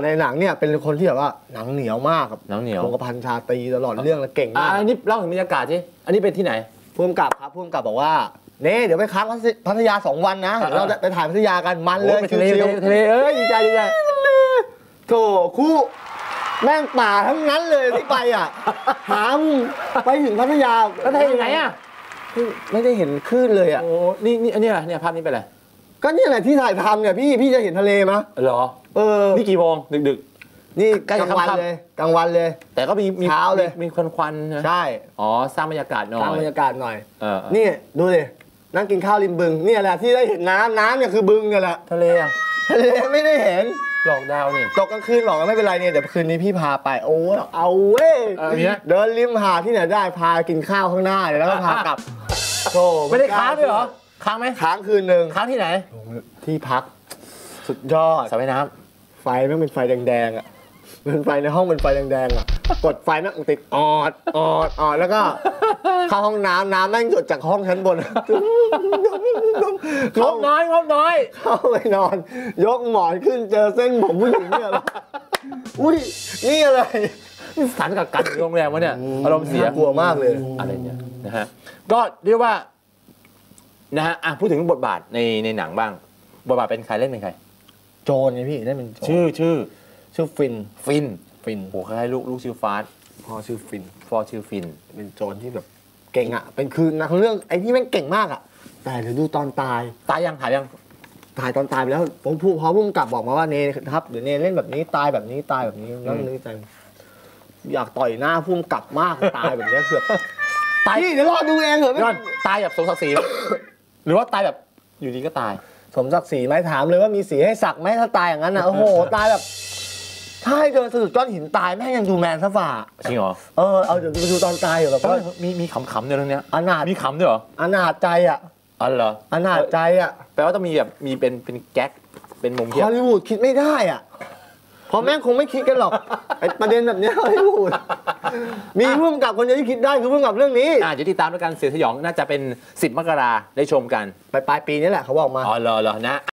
ในหนังเนี่ยเป็นคนที่แบบว่าหนังเหนียวมากครับหนังเหนียวคงกระพันชาตรีตลอดเรื่องแล้วเก่งอะมากอันนี้เล่าถึงบรรยากาศสิอันนี้เป็นที่ไหนพุ่มกับครับพุ่มกับบอกว่าเน่เดี๋ยวไปค้างพัทยพัทยาสองวันนะอ่าเราจะไปถ่ายพัทยากันมันเลยโอ้ไปทะเลชิวทะเลเอ้ยดีใจดีใจๆโถคู่แม่งป่าทั้งนั้นเลยที่ไปอะหามไปถึงพัทยาแล้วทะเลอยู่ไหนอะไม่ได้เห็นคลื่นเลยอะโอ้นี่นี่อันเนี้ยเนี่ยภาพนี้เป็นอะไร ก็เนี่ยแหละที่ถ่ายทำเนี่ยพี่พี่จะเห็นทะเลมะเหรอ เออ นี่กี่โมงดึกดึกนี่ใกล้กจะลางวันค่ำๆเลย กลางวันเลย ๆ แต่ก็มีมีเช้าเลยมีมีควันควันๆนะใช่อ๋อสร้างบรรยากาศหน่อสร้างยบรรยากาศหน่อย เออเออนี่ดูดินั่งกินข้าวริมบึง เนี่ยแหละที่ได้เห็นน้ำน้ำเนี่ยคือบึงเนี่ยแหละทะเลอะทะเลไม่ได้เห็น หลอกดาวนี่ ตกกลางคืนบอกว่าไม่เป็นไรเนี่ยเดี๋ยวคืนนี้พี่พาไปโอ้เอาเว้ยเออมีไหมเดินริมหาดที่ไหนได้พากินข้าวข้างหน้าเลยแล้วก็พากลับโธ่ไม่ได้ค้างด้วยเหรอ ค้างไหมค้างคืนหนึ่งค้างที่ไหน ที่พักสุดยอดสระว่ายน้ไฟแม่งเป็นไฟแดงๆอะเป็นไฟในห้องเป็นไฟแดงๆอะกดไฟแม่งติดออดออดออดแล้วก็เข้าห้องน้ำน้ำแม่งหยดจากห้องชั้นบนำงบน้อยงบน้อย เข้าไปนอน ยกหมอนขึ้นเจอเส้นผมผู้หญิงเนี่ยเหรออุ้ยนี่อะไรนี่สถานกักกันอยู่โรงแรมวะเนี่ยอารมณ์เสียกลัวมากเลยอะไรเนี่ยนะฮะก็เรียกว่า นะฮะอะพูดถึงบทบาทในในหนังบ้าง บทบาทเป็นใครเล่นเป็นใคร โจรไงพี่ได้เป็นโจรชื่อชื่อชื่อฟินฟินฟินโอ้คล้ายๆลูกลูกชื่อฟาสพ่อชื่อฟิน ฟอชื่อฟิน เป็นโจรที่แบบเก่งอะ เป็นคือนักเรื่องไอ้นี่แม่งเก่งมากอะ แต่เดี๋ยวดูตอนตาย ตายยังหายยังถ่ายตอนตายไปแล้วผมพูดพอพุ่มกลับบอกมาว่าเนครับเดี๋ยวเนเล่นแบบนี้ตายแบบนี้ตายแบบนี้แล้วนึกในใจอยากต่อยหน้าพุ่มกลับมากตายแบบเนี้ยเกือบตายพี่เดี๋ยวรอดูเองเหรอย้อนตายแบบสมศักดิ์ศรีไหมหรือว่าตายแบบอยู่ดีก็ตาย สมศักดิ์ศรีไหมถามเลยว่ามีสีให้สักไหมถ้าตายอย่างนั้นนะโอ้โห ตายแบบ ถ้าให้เดินสะดุดก้อนหินตายแม่งยังดูแมนซะฝ่าจริงเหรอเออเอาเดี๋ยวดูดูตอนตายอยู่แบบเอ้ว่ายมีมีขำๆในเรื่องเนี้ยอนาถมีขำด้วยเหรออนาถใจอะอ๋อเหรออนาถใจอะแปลว่าต้องมีแบบมีเป็นเป็นแก๊กเป็นมุมเทียฮบอลลีวูดคิดไม่ได้อะ เพราะแม่งคงไม่คิดกันหรอกไอ้ประเด็นแบบเนี้ยฮอลลีวูดมีผู้กำกับคนเดียวที่คิดได้คือผู้กำกับเรื่องนี้อ่าเดี๋ยวติดตามด้วยกันเสือสยองน่าจะเป็น 10 มกราได้ชมกันไปปลายปีนี้แหละเขาบอกมา อ๋อเหรอเหรอนะ